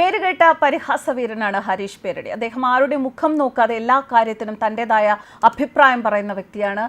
പേരുകേട്ട പരിഹാസവീരനാണ് ഹരീഷ് പേരടി. അദ്ദേഹം ആരുടെ മുഖം നോക്കാതെ എല്ലാ കാര്യത്തിനും തന്റെതായ അഭിപ്രായം പറയുന്ന വ്യക്തിയാണ്.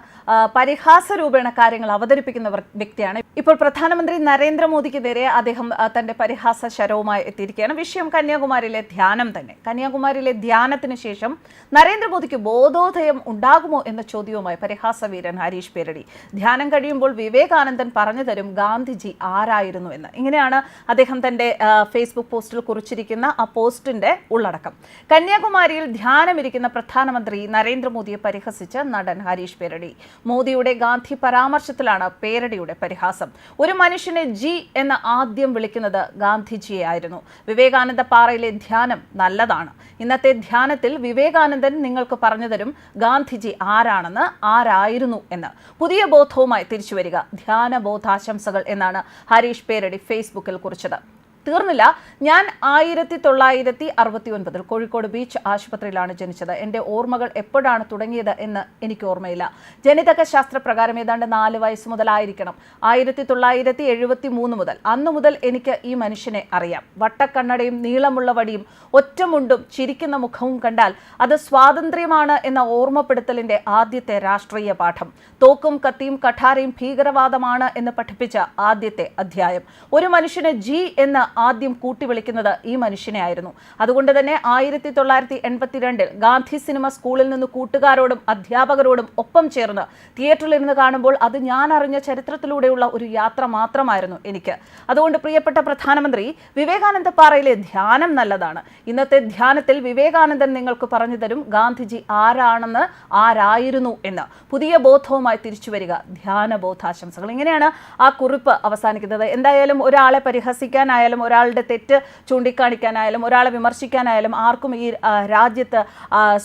പരിഹാസ രൂപേണ കാര്യങ്ങൾ അവതരിപ്പിക്കുന്ന വ്യക്തിയാണ്. ഇപ്പോൾ പ്രധാനമന്ത്രി നരേന്ദ്രമോദിക്ക് നേരെ അദ്ദേഹം തന്റെ പരിഹാസ ശരവുമായി എത്തിയിരിക്കുകയാണ്. വിഷയം കന്യാകുമാരിയിലെ ധ്യാനം തന്നെ. കന്യാകുമാരിയിലെ ധ്യാനത്തിന് ശേഷം നരേന്ദ്രമോദിക്ക് ബോധോദയം ഉണ്ടാകുമോ എന്ന ചോദ്യവുമായി പരിഹാസവീരൻ ഹരീഷ് പേരടി. ധ്യാനം കഴിയുമ്പോൾ വിവേകാനന്ദൻ പറഞ്ഞു തരും ഗാന്ധിജി ആരായിരുന്നു എന്ന്. ഇങ്ങനെയാണ് അദ്ദേഹം തന്റെ ഫേസ്ബുക്ക് പോസ്റ്റിൽ കുറിച്ചിരിക്കുന്ന ആ പോസ്റ്റിന്റെ ഉള്ളടക്കം. കന്യാകുമാരിയിൽ ധ്യാനമിരിക്കുന്ന പ്രധാനമന്ത്രി നരേന്ദ്രമോദിയെ പരിഹസിച്ച് നടൻ ഹരീഷ് പേരടി. മോദിയുടെ ഗാന്ധി പരാമർശത്തിലാണ് പേരടിയുടെ പരിഹാസം. ഒരു മനുഷ്യനെ ജി എന്ന് ആദ്യം വിളിക്കുന്നത് ഗാന്ധിജിയെ ആയിരുന്നു വിവേകാനന്ദ പാറയിലെ ധ്യാനം നല്ലതാണ്. ഇന്നത്തെ ധ്യാനത്തിൽ വിവേകാനന്ദൻ നിങ്ങൾക്ക് പറഞ്ഞു തരും ഗാന്ധിജി ആരാണെന്ന് ആരായിരുന്നു എന്ന്. പുതിയ ബോധവുമായി തിരിച്ചുവരിക ധ്യാന ബോധാശംസകൾ എന്നാണ് ഹരീഷ് പേരടി ഫേസ്ബുക്കിൽ കുറിച്ചത്. തീർന്നില്ല. ഞാൻ ആയിരത്തി തൊള്ളായിരത്തി അറുപത്തി ഒൻപതിൽ കോഴിക്കോട് ബീച്ച് ആശുപത്രിയിലാണ് ജനിച്ചത്. എന്റെ ഓർമ്മകൾ എപ്പോഴാണ് തുടങ്ങിയത് എന്ന് എനിക്ക് ഓർമ്മയില്ല. ജനിതക ശാസ്ത്രപ്രകാരം ഏതാണ്ട് നാല് വയസ്സ് മുതലായിരിക്കണം. ആയിരത്തി തൊള്ളായിരത്തി എഴുപത്തി മൂന്ന് മുതൽ അന്ന് മുതൽ എനിക്ക് ഈ മനുഷ്യനെ അറിയാം. വട്ടക്കണ്ണടയും നീളമുള്ള വടിയും ഒറ്റമുണ്ടും ചിരിക്കുന്ന മുഖവും കണ്ടാൽ അത് സ്വാതന്ത്ര്യമാണ് എന്ന ഓർമ്മപ്പെടുത്തലിന്റെ ആദ്യത്തെ രാഷ്ട്രീയ പാഠം. തോക്കും കത്തിയും കഠാരയും ഭീകരവാദമാണ് എന്ന് പഠിപ്പിച്ച ആദ്യത്തെ അധ്യായം. ഒരു മനുഷ്യന് ജി എന്ന് ആദ്യം കൂട്ടി വിളിക്കുന്നത് ഈ മനുഷ്യനെ ആയിരുന്നു അതുകൊണ്ട് തന്നെ ആയിരത്തി തൊള്ളായിരത്തി എൺപത്തിരണ്ടിൽ ഗാന്ധി സിനിമ സ്കൂളിൽ നിന്ന് കൂട്ടുകാരോടും അധ്യാപകരോടും ഒപ്പം ചേർന്ന് തിയേറ്ററിൽ ഇരുന്ന് കാണുമ്പോൾ അത് ഞാൻ അറിഞ്ഞ ചരിത്രത്തിലൂടെയുള്ള ഒരു യാത്ര മാത്രമായിരുന്നു എനിക്ക്. അതുകൊണ്ട് പ്രിയപ്പെട്ട പ്രധാനമന്ത്രി വിവേകാനന്ദ പാറയിലെ ധ്യാനം നല്ലതാണ്. ഇന്നത്തെ ധ്യാനത്തിൽ വിവേകാനന്ദൻ നിങ്ങൾക്ക് പറഞ്ഞു തരും ഗാന്ധിജി ആരാണെന്ന് ആരായിരുന്നു എന്ന്. പുതിയ ബോധവുമായി തിരിച്ചു വരിക. ധ്യാന ബോധാശംസകൾ ഇങ്ങനെയാണ് ആ കുറിപ്പ് അവസാനിക്കുന്നത്. എന്തായാലും ഒരാളെ പരിഹസിക്കാനായാലും ഒരാളുടെ തെറ്റ് ചൂണ്ടിക്കാണിക്കാനായാലും ഒരാളെ വിമർശിക്കാനായാലും ആർക്കും ഈ രാജ്യത്ത്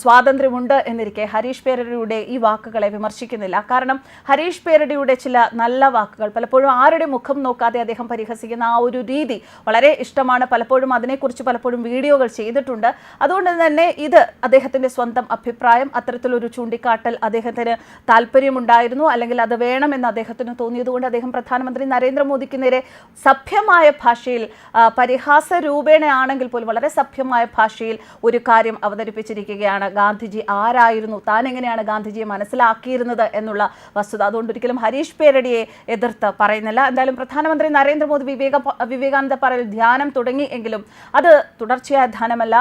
സ്വാതന്ത്ര്യമുണ്ട് എന്നിരിക്കെ ഹരീഷ് പേരടിയുടെ ഈ വാക്കുകളെ വിമർശിക്കുന്നില്ല. കാരണം ഹരീഷ് പേരടിയുടെ ചില നല്ല വാക്കുകൾ പലപ്പോഴും ആരുടെ മുഖം നോക്കാതെ അദ്ദേഹം പരിഹസിക്കുന്ന ആ ഒരു രീതി വളരെ ഇഷ്ടമാണ്. പലപ്പോഴും അതിനെക്കുറിച്ച് പലപ്പോഴും വീഡിയോകൾ ചെയ്തിട്ടുണ്ട്. അതുകൊണ്ട് തന്നെ ഇത് അദ്ദേഹത്തിന്റെ സ്വന്തം അഭിപ്രായം അത്തരത്തിലൊരു ചൂണ്ടിക്കാട്ടൽ അദ്ദേഹത്തിന് താല്പര്യമുണ്ടായിരുന്നു. അല്ലെങ്കിൽ അത് വേണമെന്ന് അദ്ദേഹത്തിന് തോന്നിയതുകൊണ്ട് അദ്ദേഹം പ്രധാനമന്ത്രി നരേന്ദ്രമോദിക്ക് നേരെ സഭ്യമായ ഭാഷയിൽ പരിഹാസ രൂപേണയാണെങ്കിൽ പോലും വളരെ സഭ്യമായ ഭാഷയിൽ ഒരു കാര്യം അവതരിപ്പിച്ചിരിക്കുകയാണ്. ഗാന്ധിജി ആരായിരുന്നു? താൻ എങ്ങനെയാണ് ഗാന്ധിജിയെ മനസ്സിലാക്കിയിരുന്നത് എന്നുള്ള വസ്തുത. അതുകൊണ്ട് ഒരിക്കലും ഹരീഷ് പേരടിയെ എതിർത്ത് പറയുന്നില്ല. എന്തായാലും പ്രധാനമന്ത്രി നരേന്ദ്രമോദി വിവേക വിവേകാനന്ദ പറയൽ ധ്യാനം തുടങ്ങി എങ്കിലും അത് തുടർച്ചയായ ധ്യാനമല്ല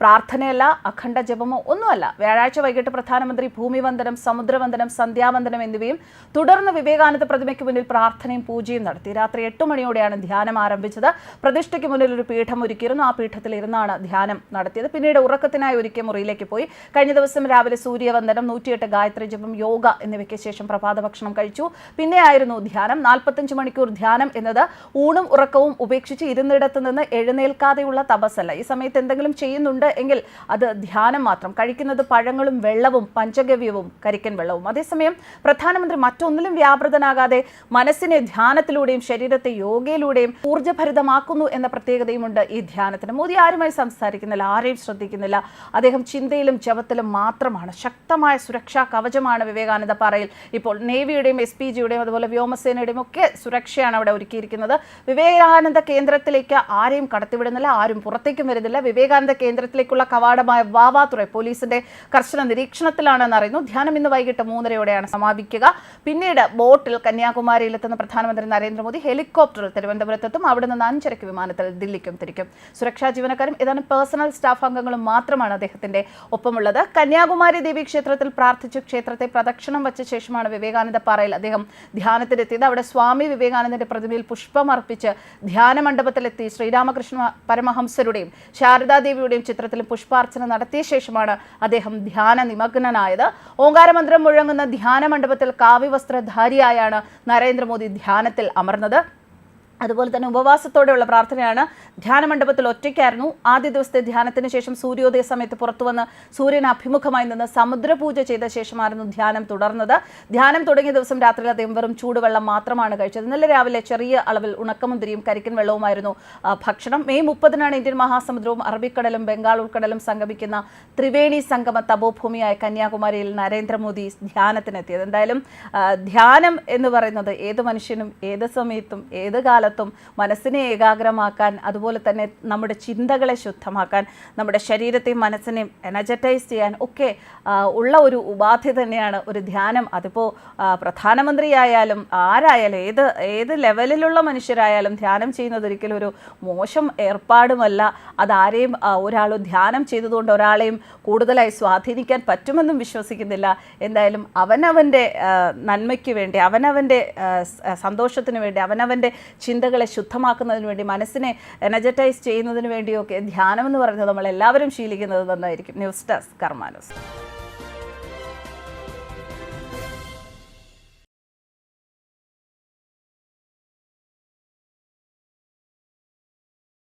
പ്രാർത്ഥനയല്ല അഖണ്ഡ ജപമോ ഒന്നുമല്ല. വ്യാഴാഴ്ച വൈകിട്ട് പ്രധാനമന്ത്രി ഭൂമിവന്ദനം സമുദ്രവന്ദനം സന്ധ്യാവന്ദനം എന്നിവയും തുടർന്ന് വിവേകാനന്ദ പ്രതിമയ്ക്ക് മുന്നിൽ പ്രാർത്ഥനയും പൂജയും നടത്തി. രാത്രി എട്ട് മണിയോടെയാണ് ധ്യാനം ആരംഭിച്ചത്. പ്രതിഷ്ഠയ്ക്ക് മുന്നിൽ ഒരു പീഠം ഒരുക്കിയിരുന്നു. ആ പീഠത്തിൽ ഇരുന്നാണ് ധ്യാനം നടത്തിയത്. പിന്നീട് ഉറക്കത്തിനായി ഒരുക്കിയ മുറിയിലേക്ക് പോയി. കഴിഞ്ഞ ദിവസം രാവിലെ സൂര്യവന്ദനം നൂറ്റിയെട്ട് ഗായത്രി ജപം യോഗ എന്നിവയ്ക്ക് ശേഷം പ്രഭാത ഭക്ഷണം കഴിച്ചു. പിന്നെയായിരുന്നു ധ്യാനം. നാൽപ്പത്തഞ്ച് മണിക്കൂർ ധ്യാനം എന്നത് ഊണും ഉറക്കവും ഉപേക്ഷിച്ച് ഇരുന്നിടത്ത് നിന്ന് എഴുന്നേൽക്കാതെയുള്ള തപസ്സല്ല. ഈ സമയത്ത് എന്തെങ്കിലും ചെയ്യുന്നുണ്ട് എങ്കിൽ അത് ധ്യാനം മാത്രം. കഴിക്കുന്നത് പഴങ്ങളും വെള്ളവും പഞ്ചഗവ്യവും കരിക്കൻ വെള്ളവും. അതേസമയം പ്രധാനമന്ത്രി മറ്റൊന്നിലും വ്യാപൃതനാകാതെ മനസ്സിനെ ധ്യാനത്തിലൂടെയും ശരീരത്തെ യോഗയിലൂടെയും ഊർജഭരിതമാക്കുന്നു എന്ന പ്രത്യേകതയുമുണ്ട് ഈ ധ്യാനത്തിന്. മോദി ആരുമായി സംസാരിക്കുന്നില്ല ആരെയും ശ്രദ്ധിക്കുന്നില്ല. അദ്ദേഹം ചിന്തയിലും ജപത്തിലും മാത്രമാണ്. ശക്തമായ സുരക്ഷാ കവചമാണ് വിവേകാനന്ദ പാറയിൽ ഇപ്പോൾ നേവിയുടെയും എസ് പി ജിയുടെയും അതുപോലെ വ്യോമസേനയുടെയും ഒക്കെ സുരക്ഷയാണ് അവിടെ ഒരുക്കിയിരിക്കുന്നത്. വിവേകാനന്ദ കേന്ദ്രത്തിലേക്ക് ആരെയും കടത്തിവിടുന്നില്ല ആരും പുറത്തേക്കും വരുന്നില്ല. വിവേകാനന്ദ കേന്ദ്രത്തിലേക്കുള്ള കവാടമായ വാവാതുറ പോലീസിന്റെ കർശന നിരീക്ഷണത്തിലാണെന്ന് അറിയുന്നു. ധ്യാനം ഇന്ന് വൈകിട്ട് മൂന്നരയോടെയാണ് സമാപിക്കുക. പിന്നീട് ബോട്ടിൽ കന്യാകുമാരിയിലെത്തുന്ന പ്രധാനമന്ത്രി നരേന്ദ്രമോദി ഹെലികോപ്റ്ററിൽ തിരുവനന്തപുരത്തെത്തും. അവിടെ നിന്ന് അഞ്ചരയ്ക്ക് വിമാനത്തിൽ ദില്ലിക്കും തിരിക്കും. സുരക്ഷാ ജീവനക്കാരും ഏതാനും പേഴ്സണൽ സ്റ്റാഫ് അംഗങ്ങളും മാത്രമാണ് അദ്ദേഹത്തിന്റെ ഒപ്പമുള്ളത്. കന്യാകുമാരി ദേവി ക്ഷേത്രത്തിൽ പ്രാർത്ഥിച്ചു. ക്ഷേത്രത്തെ പ്രദക്ഷിണം വച്ച ശേഷമാണ് വിവേകാനന്ദ പാറയിൽ അദ്ദേഹം ധ്യാനത്തിലെത്തിയത് അവിടെ സ്വാമി വിവേകാനന്ദന്റെ പ്രതിമയിൽ പുഷ്പമർപ്പിച്ച് ധ്യാന മണ്ഡപത്തിലെത്തി ശ്രീരാമകൃഷ്ണ പരമഹംസരുടെയും ശാരദാദേവിയുടെയും ചിത്രത്തിൽ പുഷ്പാർച്ചന നടത്തിയ ശേഷമാണ് അദ്ദേഹം ധ്യാന നിമഗ്നനായത്. ഓങ്കാരമന്ത്രം മുഴങ്ങുന്ന ധ്യാന മണ്ഡപത്തിൽ കാവ്യവസ്ത്രധാരിയായാണ് നരേന്ദ്രമോദി ധ്യാനത്തിൽ അമർന്നത്. അതുപോലെ തന്നെ ഉപവാസത്തോടെയുള്ള പ്രാർത്ഥനയാണ്. ധ്യാനമണ്ഡപത്തിൽ ഒറ്റയ്ക്കായിരുന്നു. ആദ്യ ദിവസത്തെ ധ്യാനത്തിന് ശേഷം സൂര്യോദയ സമയത്ത് പുറത്തു വന്ന് സൂര്യൻ അഭിമുഖമായി നിന്ന് സമുദ്രപൂജ ചെയ്ത ശേഷമായിരുന്നു ധ്യാനം തുടർന്നത്. ധ്യാനം തുടങ്ങിയ ദിവസം രാത്രിയിൽ അദ്ദേഹം വെറും ചൂടുവെള്ളം മാത്രമാണ് കഴിച്ചത്. ഇന്നലെ രാവിലെ ചെറിയ അളവിൽ ഉണക്കമുന്തിരിയും കരിക്കൻ വെള്ളവുമായിരുന്നു ഭക്ഷണം. മെയ് മുപ്പതിനാണ് ഇന്ത്യൻ മഹാസമുദ്രവും അറബിക്കടലും ബംഗാൾ ഉൾക്കടലും സംഗമിക്കുന്ന ത്രിവേണി സംഗമ തപോഭൂമിയായ കന്യാകുമാരിയിൽ നരേന്ദ്രമോദി ധ്യാനത്തിനെത്തിയത്. എന്തായാലും ധ്യാനം എന്ന് പറയുന്നത് ഏത് മനുഷ്യനും ഏത് സമയത്തും ഏത് കാലത്തും കണ്ടെത്തും മനസ്സിനെ ഏകാഗ്രമാക്കാൻ അതുപോലെ തന്നെ നമ്മുടെ ചിന്തകളെ ശുദ്ധമാക്കാൻ നമ്മുടെ ശരീരത്തെയും മനസ്സിനെയും എനർജറ്റൈസ് ചെയ്യാൻ ഒക്കെ ഉള്ള ഒരു ഉപാധി തന്നെയാണ് ഒരു ധ്യാനം. അതിപ്പോൾ പ്രധാനമന്ത്രിയായാലും ആരായാലും ഏത് ഏത് ലെവലിലുള്ള മനുഷ്യരായാലും ധ്യാനം ചെയ്യുന്നത് ഒരിക്കലും ഒരു മോശം ഏർപ്പാടുമല്ല. അതാരെയും ഒരാൾ ധ്യാനം ചെയ്തതുകൊണ്ട് ഒരാളെയും കൂടുതലായി സ്വാധീനിക്കാൻ പറ്റുമെന്നും വിശ്വസിക്കുന്നില്ല. എന്തായാലും അവനവന്റെ നന്മയ്ക്ക് വേണ്ടി അവനവന്റെ സന്തോഷത്തിന് വേണ്ടി അവനവന്റെ ചിന്തകളെ ശുദ്ധമാക്കുന്നതിന് വേണ്ടി മനസ്സിനെ എനർജറ്റൈസ് ചെയ്യുന്നതിന് വേണ്ടിയൊക്കെ ധ്യാനം എന്ന് പറയുന്നത് നമ്മൾ എല്ലാവരും ശീലിക്കുന്നത് നന്നായിരിക്കും. News desk കർമാനോസ്.